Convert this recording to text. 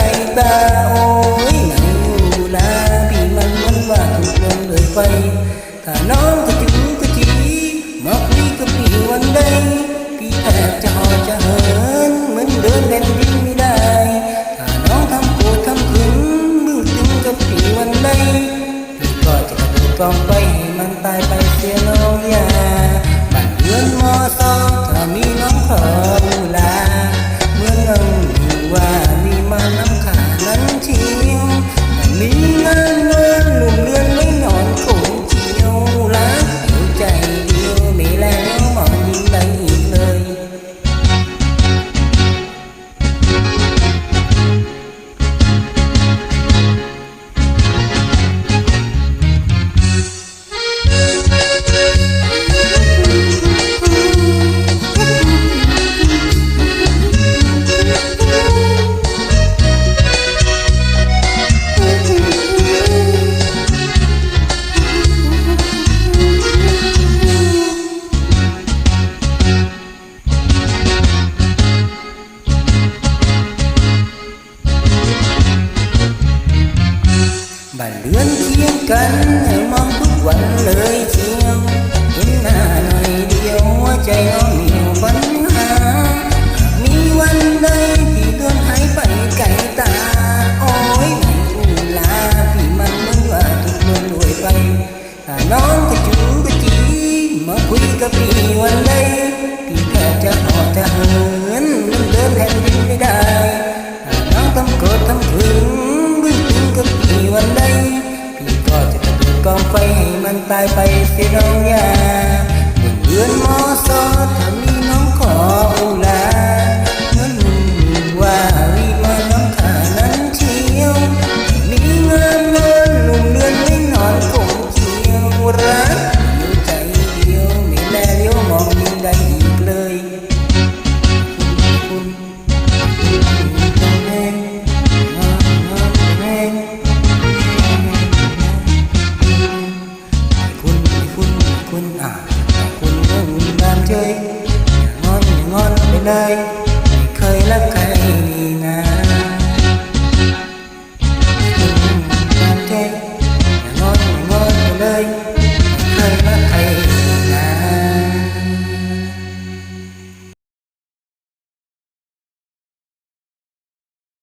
ใจตาโอ้ยดูนะพี่มันมันว่าถูกคงเลยไปถ้าน้องจะถึงก็ทีมาคุยก็บพี่วันใดพี่แอบจะหอจะเหินเหมือนเดินเด่นดินไม่ได้ถ้าน้องทำโกรธทำขึงมึงถึงกับพี่วันใดพี่ก็จะกระโดดกองไปมันตายไปเสียแล้วอย่บ้านเรือนมอสอถ้ามีน้องขอดูแล บ้านเรือนเคียงกันมองทุกวันเลยเชียวเห็นหน้าหน่อยเดียวหัวใจน้องเหนียวปัญหา มีวันใดที่เดือนหายไปไกลตา โอ้ยไม่อุลาพี่มันเหมือนว่าถูกเมืองรวยไปถ้าน้องกระจูกระจีมาคุยกับพี่วันใดพี่แทบจะหอจะเหินมันเดินแผ่นดินไม่ได้ถ้าน้องทำโกรธทำถึง ไปมันตายไปสิยดองยาเดือนมอสอถ้ามี คุณอะคุณเรื่องนานเฉยยงอนอย่างอนไปเลยไม่เคยรักใคร